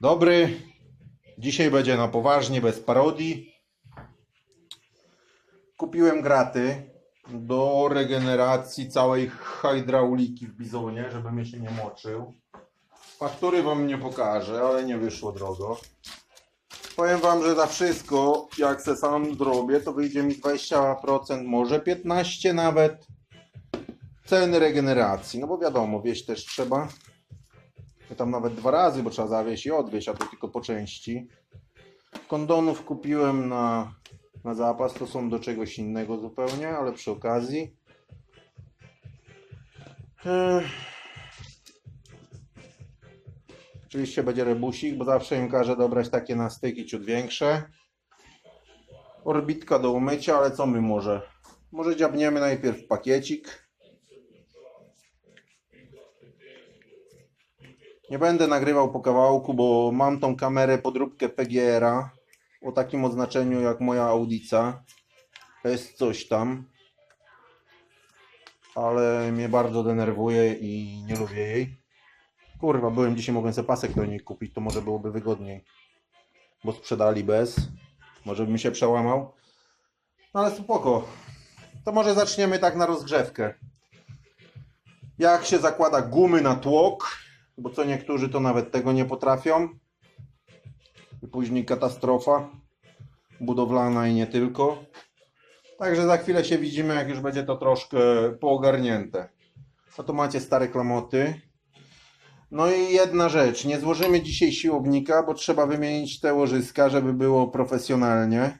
Dobry. Dzisiaj będzie na poważnie, bez parodii. Kupiłem graty do regeneracji całej hydrauliki w bizonie, żeby mnie się nie moczył. Faktury wam nie pokażę, ale nie wyszło drogo. Powiem wam, że za wszystko, jak se sam zrobię, to wyjdzie mi 20%, może 15% nawet ceny regeneracji. No bo wiadomo, wieść też trzeba. Tam nawet dwa razy, bo trzeba zawieźć i odwieźć, a to tylko po części. Kondonów kupiłem na, na zapas, to są do czegoś innego zupełnie, ale przy okazji. Ech. Oczywiście będzie rebusik, bo zawsze im każę dobrać takie na styki ciut większe. Orbitka do umycia, ale co my może? Może dziabniemy najpierw pakiecik. Nie będę nagrywał po kawałku, bo mam tą kamerę podróbkę PGR-a o takim oznaczeniu jak moja Audica. To jest coś tam. Ale mnie bardzo denerwuje i nie lubię jej. Kurwa, byłem dzisiaj, mogłem sobie pasek do niej kupić, to może byłoby wygodniej. Bo sprzedali bez. Może bym się przełamał. No ale spoko. To może zaczniemy tak na rozgrzewkę. Jak się zakłada gumy na tłok, bo co niektórzy to nawet tego nie potrafią. I później katastrofa budowlana i nie tylko. Także za chwilę się widzimy, jak już będzie to troszkę poogarnięte. No to macie stare klamoty. No i jedna rzecz, nie złożymy dzisiaj siłownika, bo trzeba wymienić te łożyska, żeby było profesjonalnie.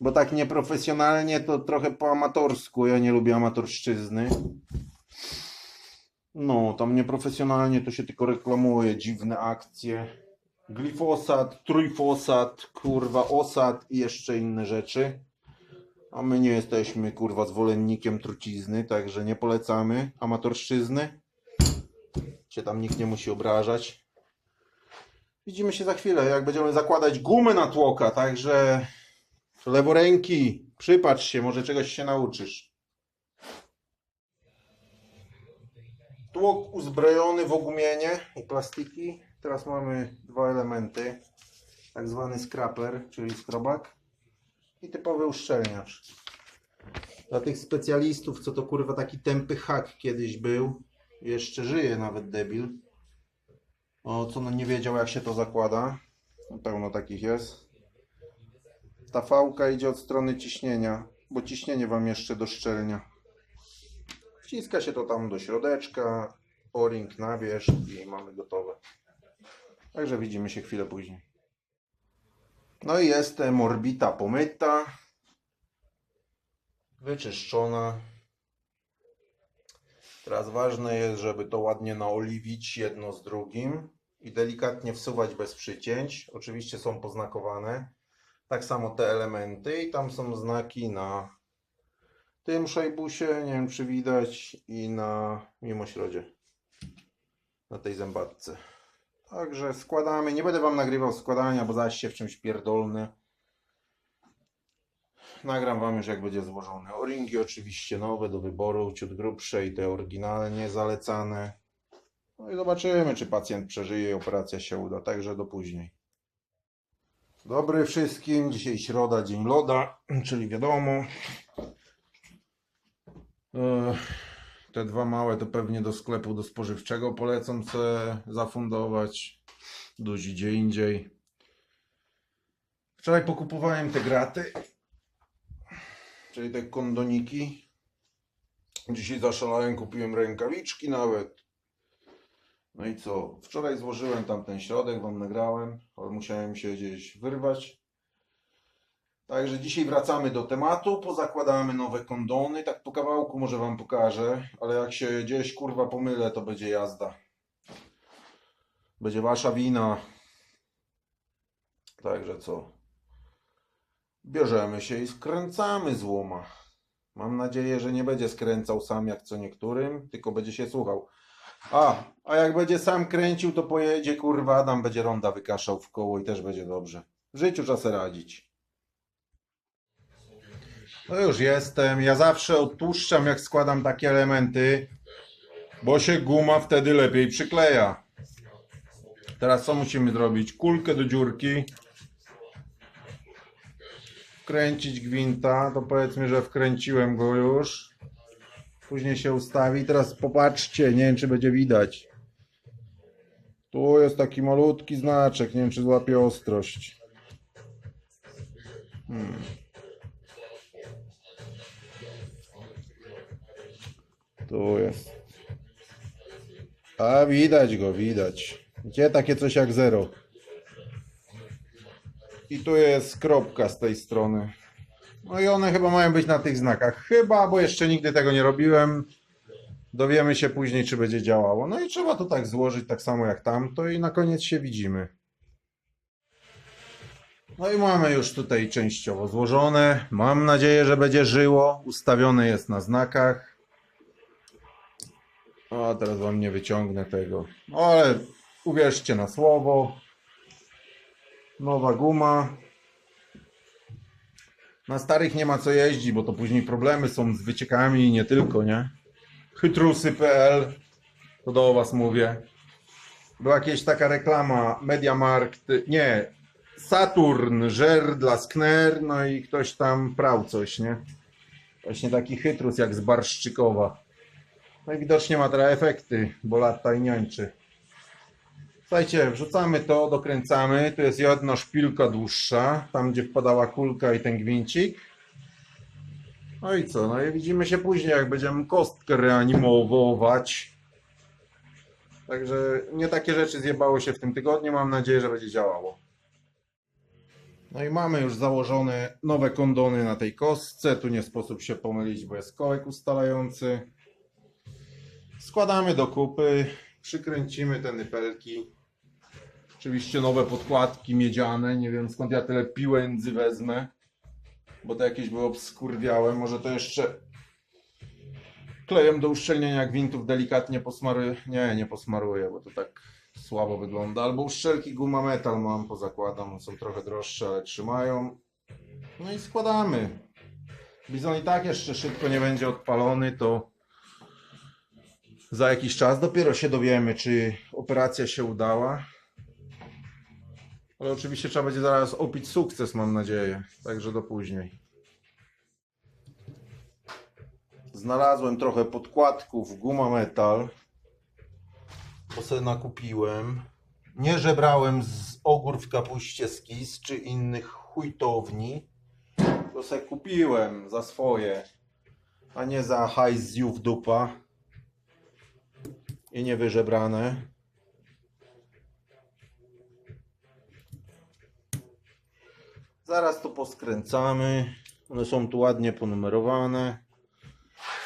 Bo tak nieprofesjonalnie to trochę po amatorsku, ja nie lubię amatorszczyzny. No, tam nieprofesjonalnie to się tylko reklamuje dziwne akcje. Glifosat, trójfosat, kurwa, osad i jeszcze inne rzeczy. A my nie jesteśmy, kurwa, zwolennikiem trucizny, także nie polecamy amatorszczyzny. Się tam nikt nie musi obrażać. Widzimy się za chwilę, jak będziemy zakładać gumę na tłoka, także leworęki, przypatrz się, może czegoś się nauczysz. Tłok uzbrojony w ogumienie i plastiki. Teraz mamy dwa elementy. Tak zwany scraper, czyli skrobak i typowy uszczelniacz. Dla tych specjalistów, co to kurwa taki tępy hak kiedyś był, jeszcze żyje nawet debil. O, co no nie wiedział jak się to zakłada. No, Pełno takich jest. Ta fałka idzie od strony ciśnienia, bo ciśnienie wam jeszcze doszczelnia. Wciska się to tam do środeczka, o-ring na wierzch i mamy gotowe. Także widzimy się chwilę później. No i jest em, orbita pomyta, wyczyszczona. Teraz ważne jest, żeby to ładnie naoliwić jedno z drugim i delikatnie wsuwać bez przycięć. Oczywiście są poznakowane. Tak samo te elementy i tam są znaki na tym szajbusie, nie wiem czy widać, i na mimośrodzie, na tej zębatce. Także składamy, nie będę Wam nagrywał składania, bo zaś się w czymś pierdolny. Nagram Wam już jak będzie złożone. O-ringi oczywiście nowe do wyboru, ciut grubsze i te oryginalnie zalecane. No i zobaczymy, czy pacjent przeżyje i operacja się uda, także do później. Dobry wszystkim, dzisiaj środa, dzień loda, czyli wiadomo. Te dwa małe to pewnie do sklepu do spożywczego polecam sobie zafundować. Duzi gdzie indziej. Wczoraj pokupowałem te graty, czyli te kondoniki. Dzisiaj zaszalałem, kupiłem rękawiczki nawet. No i co? Wczoraj złożyłem tam ten środek, wam nagrałem, ale musiałem się gdzieś wyrwać. Także dzisiaj wracamy do tematu, pozakładamy nowe kondony, tak po kawałku może wam pokażę, ale jak się gdzieś kurwa pomylę, to będzie jazda. Będzie wasza wina. Także co? Bierzemy się i skręcamy złoma. Mam nadzieję, że nie będzie skręcał sam jak co niektórym, tylko będzie się słuchał. A, a jak będzie sam kręcił, to pojedzie, kurwa, Adam będzie ronda wykaszał w koło i też będzie dobrze. W życiu trzeba radzić. No już jestem. Ja zawsze odtłuszczam, jak składam takie elementy, bo się guma wtedy lepiej przykleja. Teraz co musimy zrobić? Kulkę do dziurki. Wkręcić gwinta. To powiedzmy, że wkręciłem go już. Później się ustawi. Teraz popatrzcie, nie wiem czy będzie widać. Tu jest taki malutki znaczek, nie wiem czy złapie ostrość. Hmm. Tu jest. A widać go, widać. Gdzie takie coś jak zero? I tu jest kropka z tej strony. No i one chyba mają być na tych znakach. Chyba, bo jeszcze nigdy tego nie robiłem. Dowiemy się później, czy będzie działało. No i trzeba to tak złożyć, tak samo jak tamto i na koniec się widzimy. No i mamy już tutaj częściowo złożone. Mam nadzieję, że będzie żyło. Ustawione jest na znakach. O, teraz wam nie wyciągnę tego. No ale uwierzcie na słowo. Nowa guma. Na starych nie ma co jeździć, bo to później problemy są z wyciekami i nie tylko, nie? Chytrusy.pl To do was mówię. Była jakaś taka reklama Mediamarkt, nie, Saturn, żer dla Skner, no i ktoś tam prał coś, nie? Właśnie taki chytrus jak z Barszczykowa. No i widocznie ma teraz efekty, bo lata i niańczy. Słuchajcie, wrzucamy to, dokręcamy. Tu jest jedna szpilka dłuższa, tam gdzie wpadała kulka i ten gwincik. No i co? No i widzimy się później, jak będziemy kostkę reanimować. Także nie takie rzeczy zjebało się w tym tygodniu. Mam nadzieję, że będzie działało. No i mamy już założone nowe kondony na tej kostce. Tu nie sposób się pomylić, bo jest kołek ustalający. Składamy do kupy, przykręcimy te nypelki. Oczywiście nowe podkładki miedziane. Nie wiem skąd ja tyle piłędzy wezmę, bo to jakieś były obskurwiałe. Może to jeszcze klejem do uszczelnienia gwintów delikatnie posmaruję. Nie, nie posmaruję, bo to tak słabo wygląda. Albo uszczelki guma metal mam, pozakładam. Są trochę droższe, ale trzymają. No i składamy. Bizon i tak jeszcze szybko nie będzie odpalony, to za jakiś czas dopiero się dowiemy, czy operacja się udała. Ale oczywiście trzeba będzie zaraz opić sukces, mam nadzieję. Także do później. Znalazłem trochę podkładków guma metal. Bo sobie nakupiłem. Nie żebrałem z ogór w kapuście z czy innych chujtowni. To sobie kupiłem za swoje. A nie za hajs z dupa. I nie wyżebrane. Zaraz to poskręcamy. One są tu ładnie ponumerowane.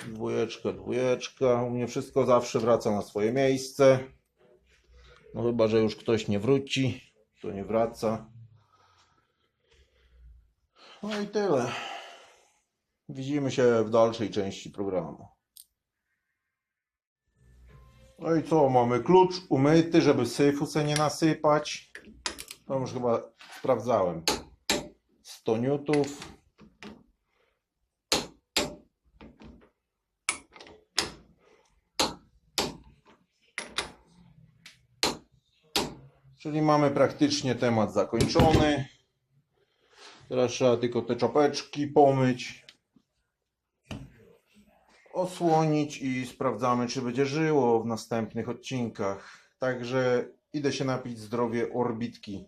Dwójeczka, dwójeczka. U mnie wszystko zawsze wraca na swoje miejsce. No chyba, że już ktoś nie wróci, to nie wraca. No i tyle. Widzimy się w dalszej części programu. No i co, mamy klucz umyty, żeby syfu se nie nasypać. To już chyba sprawdzałem. 100 newtów. Czyli mamy praktycznie temat zakończony. Teraz trzeba tylko te czapeczki pomyć, osłonić i sprawdzamy, czy będzie żyło w następnych odcinkach. Także idę się napić zdrowie orbitki.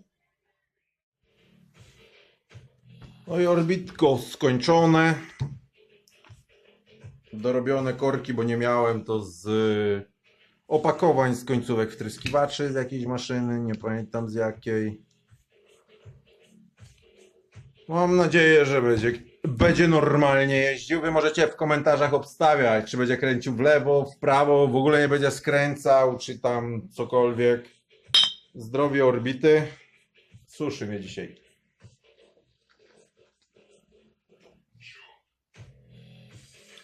No i orbitko skończone. Dorobione korki, bo nie miałem to z opakowań z końcówek wtryskiwaczy z jakiejś maszyny, nie pamiętam z jakiej. Mam nadzieję, że będzie, będzie normalnie jeździł. Wy możecie w komentarzach obstawiać, czy będzie kręcił w lewo, w prawo, w ogóle nie będzie skręcał, czy tam cokolwiek. Zdrowie orbity. Suszy mnie dzisiaj.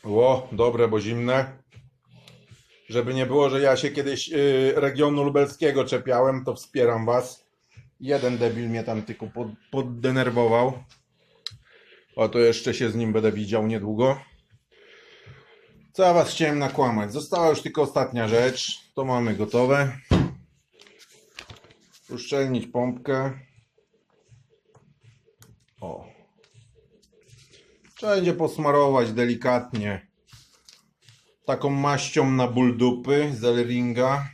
Ło, dobre, bo zimne. Żeby nie było, że ja się kiedyś y, regionu lubelskiego czepiałem, to wspieram was. Jeden debil mnie tam tylko pod, poddenerwował. O, to jeszcze się z nim będę widział niedługo. Co ja was chciałem nakłamać? Została już tylko ostatnia rzecz. To mamy gotowe. uszczelnić pompkę. O. Trzeba będzie posmarować delikatnie taką maścią na ból dupy z Elringa.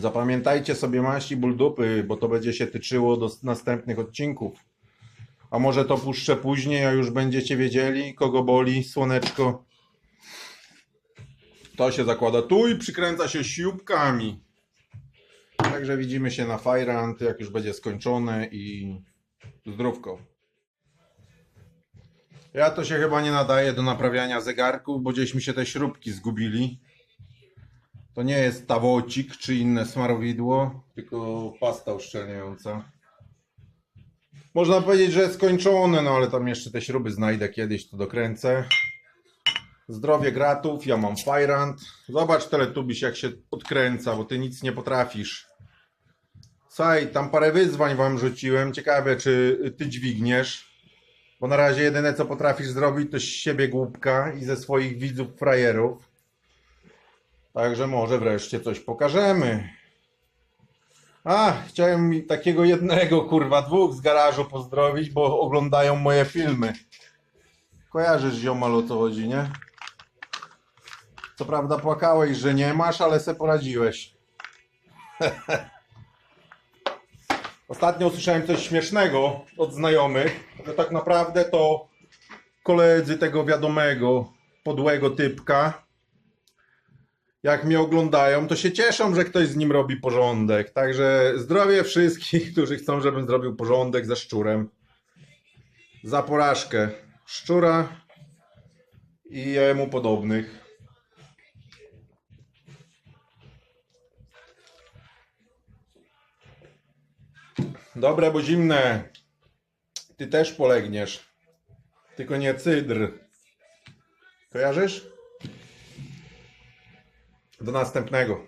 Zapamiętajcie sobie maści ból dupy, bo to będzie się tyczyło do następnych odcinków. A może to puszczę później, a już będziecie wiedzieli, kogo boli słoneczko. To się zakłada tu i przykręca się śrubkami. Także widzimy się na Fajrant, jak już będzie skończone i zdrówko. Ja to się chyba nie nadaje do naprawiania zegarków, bo gdzieś mi się te śrubki zgubili. To nie jest tawocik czy inne smarowidło, tylko pasta uszczelniająca. Można powiedzieć, że skończone, no ale tam jeszcze te śruby znajdę kiedyś, to dokręcę. Zdrowie gratów, ja mam Fajrant. Zobacz Teletubiś jak się odkręca, bo ty nic nie potrafisz. Słuchaj, tam parę wyzwań wam rzuciłem. Ciekawe, czy ty dźwigniesz. Bo na razie jedyne co potrafisz zrobić to z siebie głupka i ze swoich widzów frajerów. Także może wreszcie coś pokażemy. A, chciałem takiego jednego, kurwa, dwóch z garażu pozdrowić, bo oglądają moje filmy. Kojarzysz ziomal o co chodzi, nie? Co prawda płakałeś, że nie masz, ale se poradziłeś. Ostatnio usłyszałem coś śmiesznego od znajomych, że tak naprawdę to koledzy tego wiadomego, podłego typka, jak mnie oglądają, to się cieszą, że ktoś z nim robi porządek. Także zdrowie wszystkich, którzy chcą, żebym zrobił porządek ze szczurem. Za porażkę szczura i jemu podobnych. Dobre, bo zimne. Ty też polegniesz. Tylko nie cydr. Kojarzysz? Do następnego.